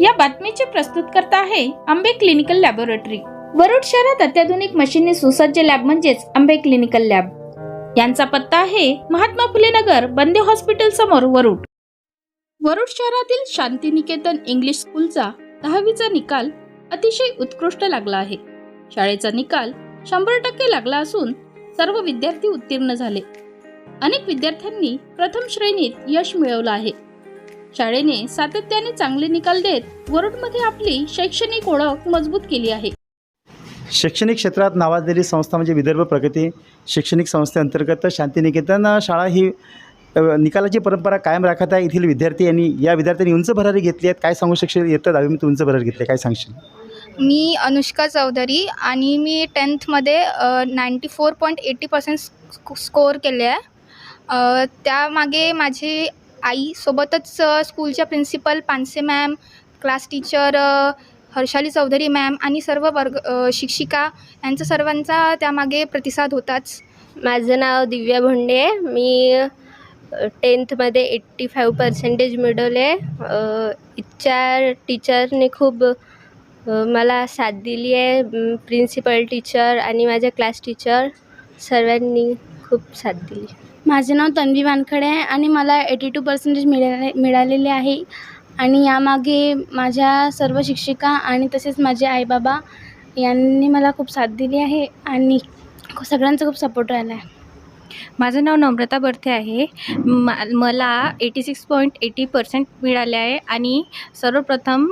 या बातमीचे प्रस्तुतकर्ता आहे आंबे क्लिनिकल लॅबोरेटरी. वरुड शहरात अत्याधुनिक मशीनने सुसज्ज लॅब म्हणजेच आंबे क्लिनिकल लॅब. यांचा पत्ता आहे महात्मा फुले नगर बंदे हॉस्पिटल समोर वरुड. वरुड शहरातील शांतिनिकेतन इंग्लिश स्कूलचा दहावीचा निकाल अतिशय उत्कृष्ट लागला आहे. शाळेचा निकाल शंभर टक्के लागला असून सर्व विद्यार्थी उत्तीर्ण झाले. अनेक विद्यार्थ्यांनी प्रथम श्रेणीत यश मिळवलं आहे. शाळेने सातत्याने चांगले निकाल देत वरुडमध्ये आपली शैक्षणिक ओळख मजबूत केली आहे. शैक्षणिक क्षेत्रात नावाजलेली संस्था म्हणजे विदर्भ प्रगती. शैक्षणिक संस्थेअंतर्गत शांतिनिकेतन शाळा ही निकालाची परंपरा कायम राखत आहे. येथील विद्यार्थी यांनी या विद्यार्थ्यांनी उंच भरारी घेतली आहेत. काय सांगू शकशील? येतं दहावीमध्ये उंच भरारी घेतली आहे, काय सांगशील? मी अनुष्का चौधरी आणि मी टेन्थमध्ये ninety four point eighty percent score केले आहे. त्यामागे माझी आई सोबतच स्कूलच्या principal Panse ma'am class teacher Harshali Chaudhari ma'am आणि सर्व वर्ग शिक्षिका यांचा सर्वांचा त्यामागे प्रतिसाद होताच. माझं नाव दिव्या भोंडे मी टेन्थमध्ये एट्टी फाईव्ह पर्सेंटेज मिळवले इच्छा टीचरने खूप मला साथ दिली आहे. प्रिन्सिपल टीचर आणि माझ्या क्लास टीचर सर्वांनी खूप साथ दिली. माझे नाव तन्वी वानखडे आहे आणि मला एटी टू पर्सेंटेज मिळाले मिळालेले आहे. आणि यामागे माझ्या सर्व शिक्षिका आणि तसेच माझे आईबाबा यांनी मला खूप साथ दिली आहे आणि सगळ्यांचा खूप सपोर्ट राहिला आहे. माझं नाव नम्रता बर्थे आहे. मा मला eighty six point eighty percent मिळाले आहे आणि सर्वप्रथम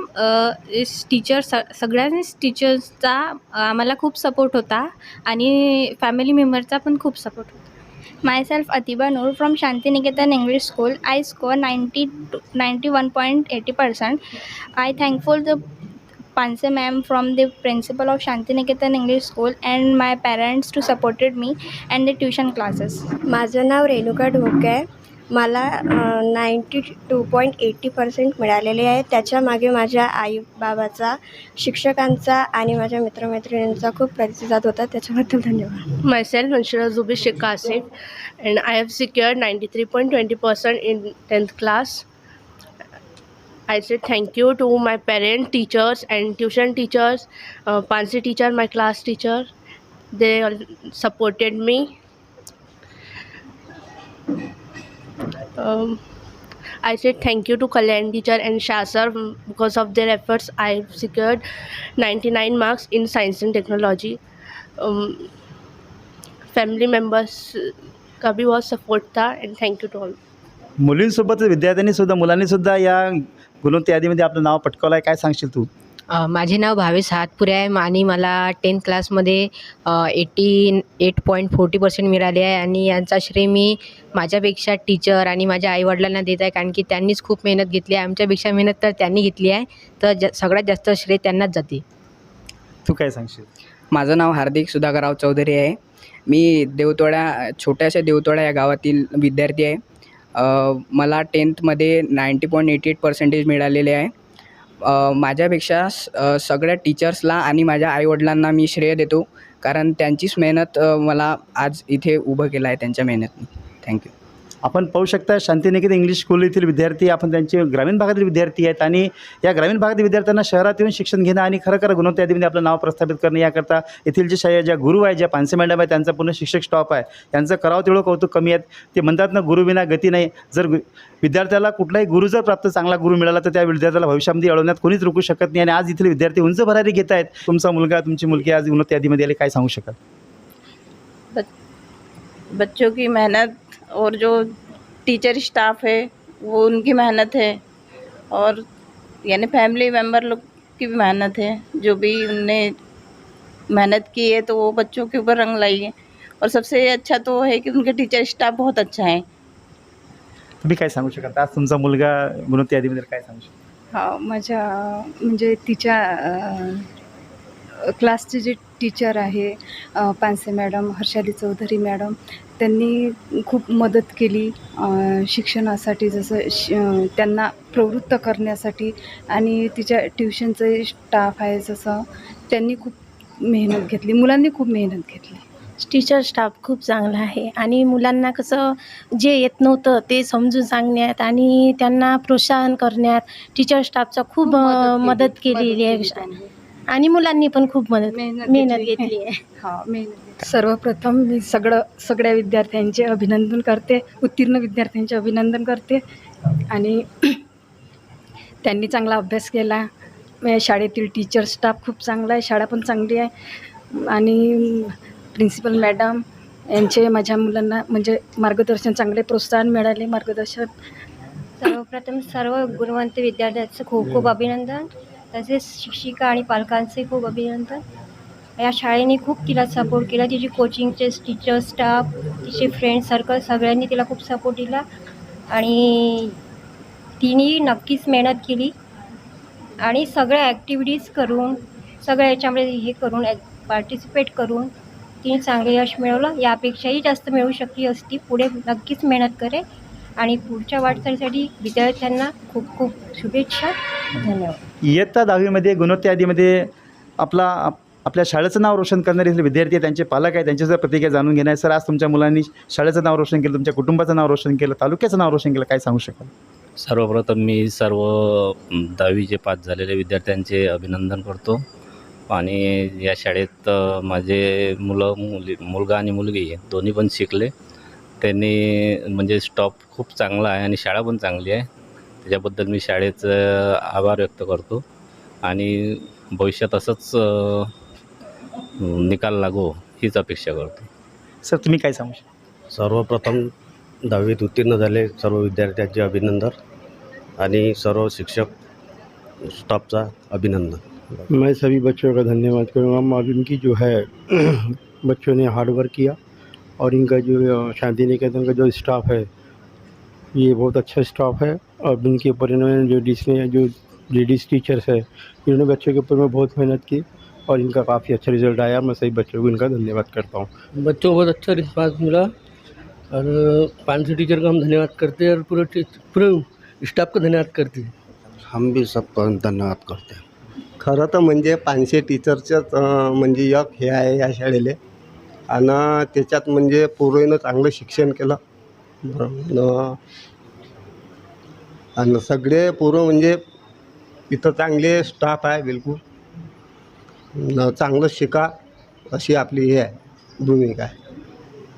टीचर स सगळ्यांनीच टीचर्सचा आम्हाला खूप सपोर्ट होता आणि फॅमिली मेंबरचा पण खूप सपोर्ट होता. Myself Atiba Noor from Shantiniketan English school I score ninety two ninety one point eighty percent I thankful the Panse ma'am from the principal of Shantiniketan English school and my parents to supported me and the tuition classes माझं नाव रेणुका ढोके आहे. मला ninety two point eighty percent मिळालेले आहे. त्याच्यामागे माझ्या आई बाबाचा शिक्षकांचा आणि माझ्या मित्रमैत्रिणींचा खूप प्रतिसाद होता. त्याच्याबद्दल धन्यवाद. माय self Manshura Zubi Shikka and I have secure ninety three point twenty percent in tenth class I say thank you to my parent teachers and tuition teachers Panse teacher my class teacher they supported me Um, I said thank you to Kalyan teacher and Shah sir because of their efforts I secured 99 marks in science and technology. Um, family members का भी बहुत support था and thank you to all मुलींसोबत विद्यार्थ्यांनी सुद्धा मुलांनी सुद्धा या गुणवंत यादीमध्ये आपलं नाव पटकवलं आहे काय सांगशील तू अ, माझे नाव भावेश हातपुरे आहे. आणि मला टेन्थ क्लासमध्ये eighty eight point forty percent मिळाले आहे. आणि यांचा श्रेय मी माझ्यापेक्षा टीचर आणि माझ्या आईवडिलांना देत आहे. कारण की त्यांनीच खूप मेहनत घेतली आहे. आमच्यापेक्षा मेहनत तर त्यांनी घेतली आहे. तर ज सगळ्यात जास्त श्रेय त्यांनाच जाते. तू काय सांगशील? माझं नाव हार्दिक सुधाकरराव चौधरी आहे. मी देवतोडा छोट्याशा देवतोडा या गावातील विद्यार्थी आहे. मला टेन्थमध्ये ninety point eighty eight percentage मिळालेले आहे. माझ्यापेक्षा सगळ्या टीचर्सला आणि माझ्या आईवडिलांना मी श्रेय देतो. कारण त्यांचीच मेहनत मला आज इथे उभं केलं आहे त्यांच्या मेहनतनी. थँक्यू आपण पाहू शकता शांतिनिकेतन इंग्लिश स्कूल येथील विद्यार्थी आपण त्यांचे ग्रामीण भागातील विद्यार्थी आहेत आणि या ग्रामीण भागातील विद्यार्थ्यांना शहरात येऊन शिक्षण घेणं आणि खरं खरं गुणवत्ता यादीमध्ये आपलं नाव प्रस्थापित करणं याकरता येथील जे शाळे ज्या गुरु आहे ज्या पानसे मॅडम आहे त्यांचा पूर्ण शिक्षक स्टॉप आहे. त्यांचं करावं तेवढं कौतुक कमी आहेत. ते म्हणतात ना गुरुविना गती नाही. जर विद्यार्थ्याला कुठलाही गुरु जर प्राप्त चांगला गुरु मिळाला तर त्या विद्यार्थ्याला भविष्यामध्ये अडवण्यात कोणीच रोखू शकत नाही. आणि आज इथले विद्यार्थी उंच भरारी घेत आहेत. तुमचा मुलगा तुमची मुलगी आज गुणवत्ता यादीमध्ये आले काय सांगू शकत? बच्चों की मेहनत और जो टीचर स्टाफ है वो उनकी मेहनत है। और यानी फैमिली मेंबर लोग की भी मेहनत है। जो भी उनने मेहनत की है तो वो बच्चों के ऊपर रंग लाई है और सबसे अच्छा तो है कि उनके टीचर स्टाफ बहुत अच्छा है। तुम्ही काय सांगू शकाल आज तुमचा मुलगा गुणवत्ता यादीमध्ये काय सांगू हा माझ्या म्हणजे तिच्या क्लासचे जे टीचर आहे पानसे मॅडम हर्षाली चौधरी मॅडम त्यांनी खूप मदत केली शिक्षणासाठी जसं श त्यांना प्रवृत्त करण्यासाठी आणि तिच्या ट्युशनचं स्टाफ आहे जसं त्यांनी खूप मेहनत घेतली मुलांनी खूप मेहनत घेतली. टीचर स्टाफ खूप चांगला आहे आणि मुलांना कसं जे येत नव्हतं ते समजून सांगण्यात आणि त्यांना प्रोत्साहन करण्यात टीचर स्टाफचा खूप मदत केलेली आहे. आणि मुलांनी पण खूप मदत मेहनत घेतली. आहे. हा मेहनत सर्वप्रथम मी सगळं सगळ्या विद्यार्थ्यांचे अभिनंदन करते. उत्तीर्ण विद्यार्थ्यांचे अभिनंदन करते. आणि त्यांनी चांगला अभ्यास केला. शाळेतील टीचर स्टाफ खूप चांगला आहे. शाळा पण चांगली आहे. आणि प्रिन्सिपल मॅडम यांचे माझ्या मुलांना म्हणजे मार्गदर्शन चांगले प्रोत्साहन मिळाले. मार्गदर्शन सर्वप्रथम सर्व गुणवंत विद्यार्थ्यांचं खूप खूप अभिनंदन. तसेच शिक्षिका आणि पालकांचे खूप अभिनंदन. या शाळेने खूप तिला सपोर्ट केला. तिची कोचिंगचे टीचर स्टाफ तिचे फ्रेंड सर्कल सगळ्यांनी तिला खूप सपोर्ट दिला. आणि तिने नक्कीच मेहनत केली. आणि सगळ्या ॲक्टिव्हिटीज करून सगळ्या याच्यामध्ये हे करून पार्टिसिपेट करून तिने चांगले यश मिळवलं. यापेक्षाही जास्त मिळू शकली असती. पुढे नक्कीच मेहनत करे आणि पुढच्या वाटचालीसाठी विद्यार्थ्यांना खूप खूप शुभेच्छा. धन्यवाद. इयत्ता दहावीमध्ये गुणवत्ता यादीमध्ये आपला आप- आपल्या शाळेचं नाव रोशन करणारे विद्यार्थी त्यांचे पालक आहेत त्यांच्या सुद्धा प्रतिक्रिया जाणून घेणार सर आज तुमच्या मुलांनी शाळेचं नाव रोशन केलं तुमच्या कुटुंबाचं नाव रोशन केलं तालुक्याचं नाव रोशन केलं काय सांगू शकाल? सर्वप्रथम मी सर्व दहावीचे पास झालेले विद्यार्थ्यांचे अभिनंदन करतो. आणि या शाळेत माझे मुलं मुली मुलगा आणि मुलगी दोन्ही पण शिकले. त्यांनी म्हणजे स्टॉप खूप चांगला आहे आणि शाळा पण चांगली आहे. त्याच्याबद्दल मी शाळेचं आभार व्यक्त करतो. आणि भविष्यात असंच निकाल लागो हीच अपेक्षा करतो. सर तुम्ही काय सांगू शकाल सर्वप्रथम दहावीत उत्तीर्ण झाले सर्व विद्यार्थ्यांचे अभिनंदन आणि सर्व शिक्षक स्टाफचा अभिनंदन. मैं सभी बच्चों का धन्यवाद करूँगा। अब इनकी जो है बच्चों ने हार्ड वर्क किया। और इनका जो शांति निकेतन का जो स्टाफ है ये बहुत अच्छा स्टाफ है। और इनके ऊपर इन्होंने जो जिसने जो लेडीज़ टीचर्स है इन्होंने बच्चों के ऊपर में बहुत मेहनत की और इनका काफ़ी अच्छा रिजल्ट आया। मैं सभी बच्चों को इनका धन्यवाद करता हूँ। बच्चों को बहुत अच्छा रिस्पांस मिला और पाँच सौ टीचर का हम धन्यवाद करते हैं और पूरे पूरे स्टाफ का धन्यवाद करते हैं। हम भी सबका धन्यवाद करते हैं। खरं तर म्हणजे पाचशे टीचरच्याच अं, म्हणजे एक हे आहे या शाळेले. आणि त्याच्यात म्हणजे पोरोईनं चांगलं शिक्षण केलं. बरं आणि सगळे पोरं म्हणजे इथं चांगले स्टाफ आहे बिलकुल. चांगलं शिका अशी आपली हे आहे भूमिका आहे.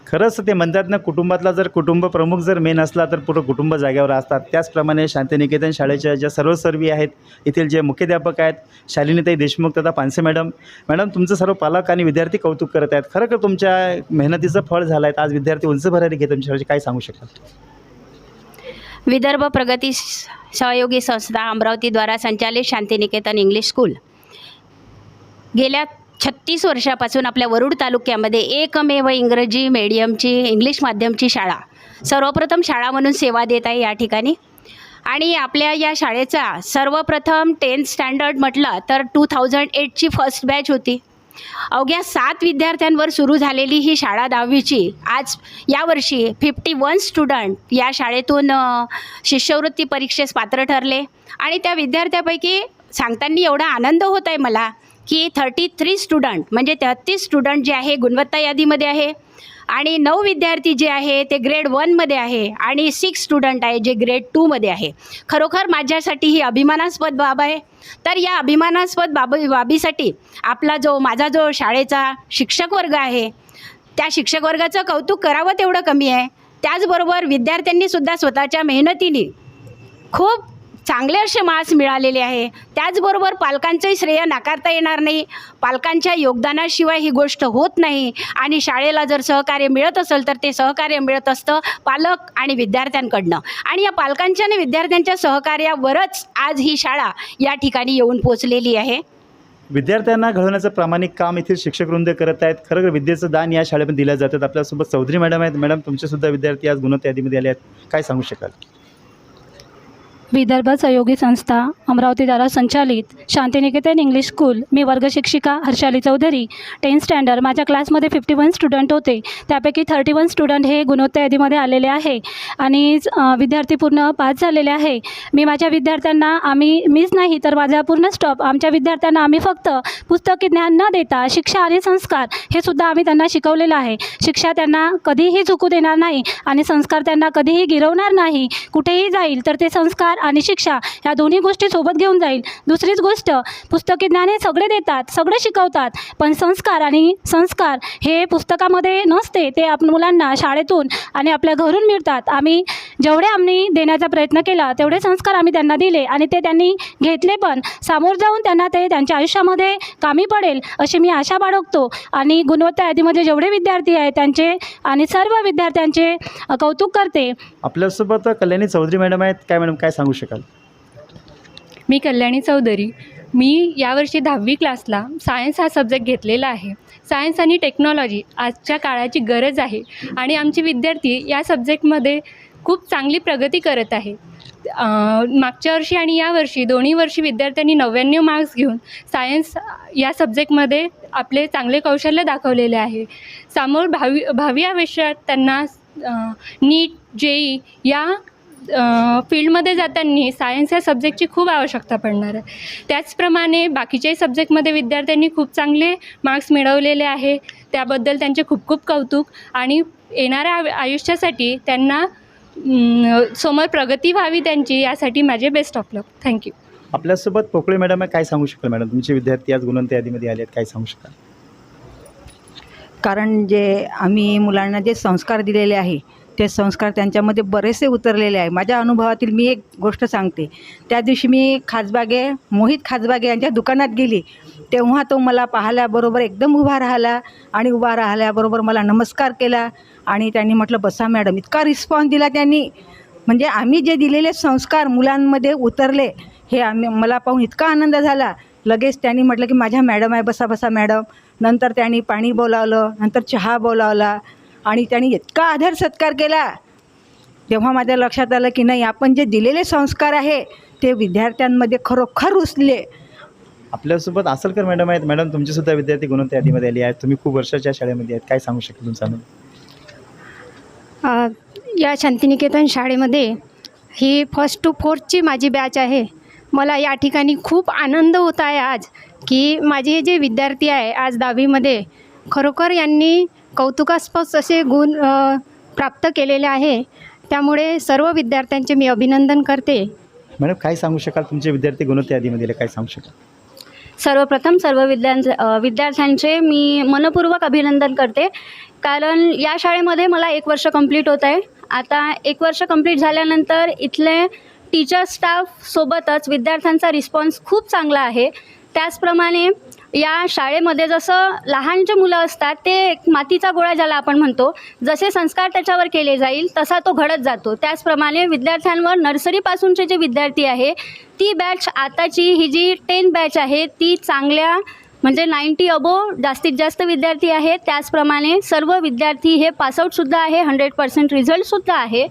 खरंच ते म्हणतात ना कुटुंबातला जर कुटुंब प्रमुख जर मेन असला तर पूर्ण कुटुंब जाग्यावर असतात. त्याचप्रमाणे शांतिनिकेतन शाळेच्या ज्या सर्वसर्वी आहेत येथील जे मुख्याध्यापक आहेत शालिनीताई देशमुख तथा पानसे मॅडम. मॅडम तुमचं सर्व पालक आणि विद्यार्थी कौतुक करत आहेत. खरं तुमच्या मेहनतीचं फळ झालं आहे आज विद्यार्थी उंच भरारी घेत तुमच्या काय सांगू शकाल? विदर्भ प्रगती सहयोगी संस्था अमरावतीद्वारा संचालित शांतिनिकेतन इंग्लिश स्कूल. गेल्या छत्तीस वर्षापासून आपल्या वरुड तालुक्यामध्ये एकमेव इंग्रजी मीडियमची इंग्लिश माध्यमची शाळा. सर्वप्रथम शाळा म्हणून सेवा देत आहे या ठिकाणी. आणि आपल्या या शाळेचा सर्वप्रथम टेन्थ स्टँडर्ड म्हटलं तर टू थाउजंड एटची फर्स्ट बॅच होती. अवघ्या सात विद्यार्थ्यांवर सुरू झालेली ही शाळा दहावीची आज यावर्षी फिफ्टी वन स्टुडंट या शाळेतून शिष्यवृत्ती परीक्षेस पात्र ठरले. आणि त्या विद्यार्थ्यापैकी सांगताना एवढा आनंद होत आहे मला की थर्टी थ्री स्टुडंट म्हणजे तेहत्तीस स्टुडंट जे आहे गुणवत्ता यादीमध्ये आहे. आणि नऊ विद्यार्थी जे आहे ते ग्रेड वनमध्ये आहे आणि सिक्स स्टुडंट आहे जे ग्रेड टूमध्ये आहे. खरोखर माझ्यासाठी ही अभिमानास्पद बाब आहे. तर या अभिमानास्पद बाब बाबीसाठी आपला जो माझा जो शाळेचा शिक्षक वर्ग आहे त्या शिक्षक वर्गाचं कौतुक करावं तेवढं कमी आहे. त्याचबरोबर विद्यार्थ्यांनी सुद्धा स्वतःच्या मेहनतीने खूप चांगले असे मार्क्स मिळालेले आहे. त्याचबरोबर पालकांचंही श्रेय नाकारता येणार नाही. पालकांच्या योगदानाशिवाय ही गोष्ट होत नाही. आणि शाळेला जर सहकार्य मिळत असेल तर ते सहकार्य मिळत असतं पालक आणि विद्यार्थ्यांकडनं. आणि या पालकांच्या आणि विद्यार्थ्यांच्या सहकार्यावरच आज ही शाळा या ठिकाणी येऊन पोचलेली आहे. विद्यार्थ्यांना घडवण्याचं प्रामाणिक काम येथील शिक्षकवृंद करत आहेत. खरं विद्येचं दान या शाळेमध्ये दिलं जातं. आपल्यासोबत चौधरी मॅडम आहेत. मॅडम तुमचे सुद्धा विद्यार्थी आज गुणवत्ता यादीमध्ये आले आहेत. काय सांगू शकाल? विदर्भ सहयोगी संस्था अमरावती द्वारा संचालित शांतिनिकेतन इंग्लिश स्कूल मी वर्ग शिक्षिका हर्षाली चौधरी टेन्थ स्टँडर्ड माझ्या क्लासमध्ये फिफ्टी वन स्टुडंट होते. त्यापैकी थर्टी वन स्टुडंट हे गुणवत्ता यादीमध्ये आलेले आहे आणि विद्यार्थी पूर्ण पास झालेले आहे. मी माझ्या विद्यार्थ्यांना आम्ही मीच नाही तर माझा पूर्ण स्टॉप आमच्या विद्यार्थ्यांना आम्ही फक्त पुस्तकी ज्ञान न देता शिक्षा आणि संस्कार हे सुद्धा आम्ही त्यांना शिकवलेलं आहे. शिक्षा त्यांना कधीही चुकू देणार नाही आणि संस्कार त्यांना कधीही गिरवणार नाही. कुठेही जाईल तर ते संस्कार आणि शिक्षा ह्या दोन्ही गोष्टी सोबत घेऊन जाईल. दुसरीच गोष्ट पुस्तकी ज्ञान हे सगळे देतात सगळे शिकवतात पण संस्कार आणि संस्कार हे पुस्तकामध्ये नसते. ते आप मुलांना शाळेतून आणि आपल्या घरून मिळतात. आम्ही जेवढे आम्ही देण्याचा प्रयत्न केला तेवढे संस्कार आम्ही त्यांना दिले आणि ते त्यांनी घेतले पण सामोर जाऊन त्यांना ते त्यांच्या आयुष्यामध्ये कामी पडेल अशी मी आशा बाळगतो. आणि गुणवत्ता यादीमध्ये जेवढे विद्यार्थी आहेत त्यांचे आणि सर्व विद्यार्थ्यांचे कौतुक करते. आपल्यासोबत कल्याणी चौधरी मॅडम आहेत. काय मॅडम काय सांग? शकाल? मी कल्याणी चौधरी. मी यावर्षी दहावी क्लासला सायन्स हा सब्जेक्ट घेतलेला आहे. सायन्स आणि टेक्नॉलॉजी आजच्या काळाची गरज आहे आणि आमचे विद्यार्थी या सब्जेक्टमध्ये खूप चांगली प्रगती करत आहे. मागच्या वर्षी आणि यावर्षी दोन्ही वर्षी विद्यार्थ्यांनी नव्याण्णव मार्क्स घेऊन सायन्स या सब्जेक्टमध्ये आपले चांगले कौशल्य दाखवलेले आहे. समोर भावी भावी आयुष्यात त्यांना नीट जेई या फील्डमध्ये जाताना सायन्स या सब्जेक्टची खूप आवश्यकता पडणार आहे. त्याचप्रमाणे बाकीच्याही सब्जेक्टमध्ये विद्यार्थ्यांनी खूप चांगले मार्क्स मिळवलेले आहे. त्याबद्दल त्यांचे खूप खूप कौतुक आणि येणाऱ्या आयु- आयुष्यासाठी त्यांना समोर प्रगती व्हावी त्यांची यासाठी माझे बेस्ट ऑफ लक थँक्यू आपल्यासोबत पोकळे मॅडम काय सांगू शकाल मॅडम? तुमचे विद्यार्थी आज गुणवंत यादीमध्ये आले आहेत काय सांगू शकाल? कारण जे आम्ही मुलांना जे संस्कार दिलेले आहे ते संस्कार त्यांच्यामध्ये बरेचसे उतरलेले आहे. माझ्या अनुभवातील मी एक गोष्ट सांगते. त्या दिवशी मी खासबागे मोहित खासबागे यांच्या दुकानात गेली. तेव्हा तो मला पाहिल्याबरोबर एकदम उभा राहिला आणि उभा राहिल्याबरोबर मला नमस्कार केला आणि त्यांनी म्हटलं बसा मॅडम. इतका रिस्पॉन्स दिला त्यांनी. म्हणजे आम्ही जे दिलेले संस्कार मुलांमध्ये उतरले हे आम्ही मला पाहून इतका आनंद झाला. लगेच त्यांनी म्हटलं की माझ्या मॅडम आहे बसा बसा मॅडम. नंतर त्यांनी पाणी बोलावलं नंतर चहा बोलावला आणि त्यांनी इतका आदर सत्कार केला. तेव्हा माझ्या लक्षात आलं की नाही आपण जे दिलेले संस्कार आहे ते विद्यार्थ्यांमध्ये खरोखर रुजले आपल्यासोबत आसलकर मॅडम आहेत. मॅडम तुमचेसुद्धा विद्यार्थी गुणवंत यादीमध्ये आले आहेत. तुम्ही खूप वर्षाच्या शाळेमध्ये आहेत. काय सांगू शकाल तुमचा अनुभव? या शांतिनिकेतन शाळेमध्ये ही फर्स्ट टू फोर्थची माझी बॅच आहे. मला या ठिकाणी खूप आनंद होत आहे आज की माझे जे विद्यार्थी आहे आज दहावीमध्ये खरोखर यांनी कौतुकास्पद असे गुण प्राप्त केलेले आहे. त्यामुळे सर्व विद्यार्थ्यांचे मी अभिनंदन करते. मॅडम काय सांगू शकाल? तुमचे विद्यार्थी गुणवंत यादीमध्ये काय सांगू शकाल? सर्वप्रथम सर्व विद्यांचे अ, विद्यार्थ्यांचे मी मनपूर्वक अभिनंदन करते. कारण या शाळेमध्ये मला एक वर्ष कंप्लीट होत आहे आता एक वर्ष कंप्लीट झाल्यानंतर इथले टीचर स्टाफ सोबतच विद्यार्थ्यांचा रिस्पॉन्स खूप चांगला आहे. त्याचप्रमाणे या शाळेमध्ये जसं लहान जे मुलं असतात ते एक मातीचा गोळा ज्याला आपण म्हणतो जसे संस्कार त्याच्यावर केले जाईल तसा तो घडत जातो. त्याचप्रमाणे विद्यार्थ्यांवर नर्सरीपासूनचे जे विद्यार्थी आहे ती बॅच आताची ही जी टेन बॅच आहे ती चांगल्या म्हणजे नाईंटी अबो जास्तीत जास्त विद्यार्थी आहेत. त्याचप्रमाणे सर्व विद्यार्थी हे पासआउटसुद्धा आहे हंड्रेड पर्सेंट रिझल्टसुद्धा आहे.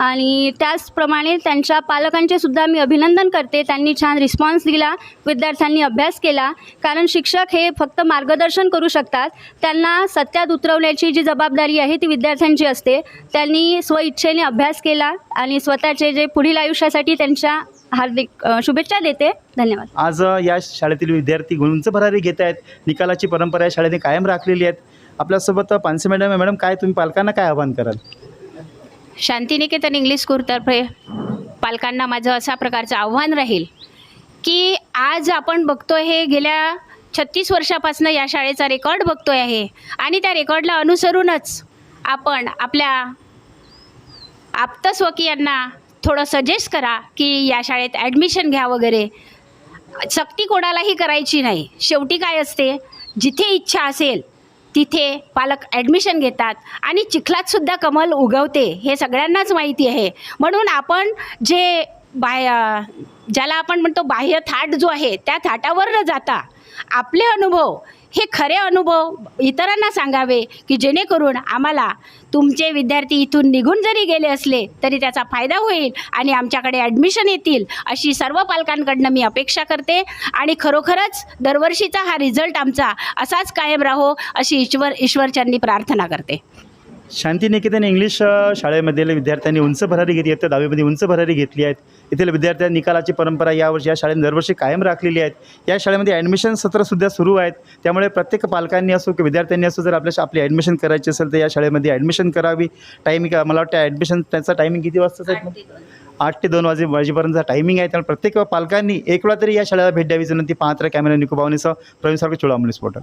आणि त्याचप्रमाणे त्यांच्या पालकांचे सुद्धा मी अभिनंदन करते. त्यांनी छान रिस्पॉन्स दिला. विद्यार्थ्यांनी अभ्यास केला. कारण शिक्षक हे फक्त मार्गदर्शन करू शकतात. त्यांना सत्यात उतरवण्याची जी जबाबदारी आहे ती विद्यार्थ्यांची असते. त्यांनी स्वइच्छेने अभ्यास केला आणि स्वतःचे जे पुढील आयुष्यासाठी त्यांच्या हार्दिक शुभेच्छा देते. धन्यवाद. आज या शाळेतील विद्यार्थी गुणच भरारी घेत आहेत. निकालाची परंपरा या शाळेने कायम राखलेली आहेत. आपल्यासोबत पानसे मॅडम आहे. मॅडम काय तुम्ही पालकांना काय आवाहन कराल? शांतिनिकेतन इंग्लिश स्कूलतर्फे पालकांना माझं अशा प्रकारचं आव्हान राहील की आज आपण बघतो हे गेल्या छत्तीस वर्षापासून या शाळेचा रेकॉर्ड बघतो आहे. आणि त्या रेकॉर्डला अनुसरूनच आपण आपल्या आप्तस्वकीयांना थोडं सजेस्ट करा की या शाळेत ॲडमिशन घ्या वगैरे. सक्ती कोणालाही करायची नाही. शेवटी काय असते? जिथे इच्छा असेल तिथे पालक ॲडमिशन घेतात आणि चिखलातसुद्धा कमल उगवते हे सगळ्यांनाच माहिती आहे. म्हणून आपण जे बाय ज्याला आपण म्हणतो बाह्य थाट जो आहे त्या थाटावर न जाता आपले अनुभव हे खरे अनुभव इतरांना सांगावे की जेणेकरून आम्हाला तुमचे विद्यार्थी इथून निघून जरी गेले असले तरी त्याचा फायदा होईल आणि आमच्याकडे ॲडमिशन येतील अशी सर्व पालकांकडनं मी अपेक्षा करते. आणि खरोखरच दरवर्षीचा हा रिझल्ट आमचा असाच कायम राहो अशी ईश्वर ईश्वरचरणी प्रार्थना करते. शांतिनिकेतन इंग्लिश शाळेमधील विद्यार्थ्यांनी उंच भरारी घेतली आहे तर दहावीमध्ये उंच भरारी घेतली आहेत. येथील विद्यार्थ्यांनी निकालाची परंपरा यावर्षी या शाळेने दरवर्षी कायम राखलेली आहेत. या शाळेमध्ये ॲडमिशन सत्रसुद्धा सुरू आहेत. त्यामुळे प्रत्येक पालकांनी असो किंवा विद्यार्थ्यांनी असो जर आपल्या आपली ॲडमिशन करायची असेल तर या शाळेमध्ये ॲडमिशन करावी. टायमिंग मला वाटतं ॲडमिशन त्याचा टायमिंग किती वाजता आहे आठ ते दोन. वाजे वाजेपर्यंतचा टायमिंग आहे. त्यामुळे प्रत्येक पालकांनी एक वेळा तरी या शाळेला भेट द्यावी. विनंती पाहत राहा कॅमेरा निकोबावनीसह प्रवीण सारखं चोळामणी स्पोर्टर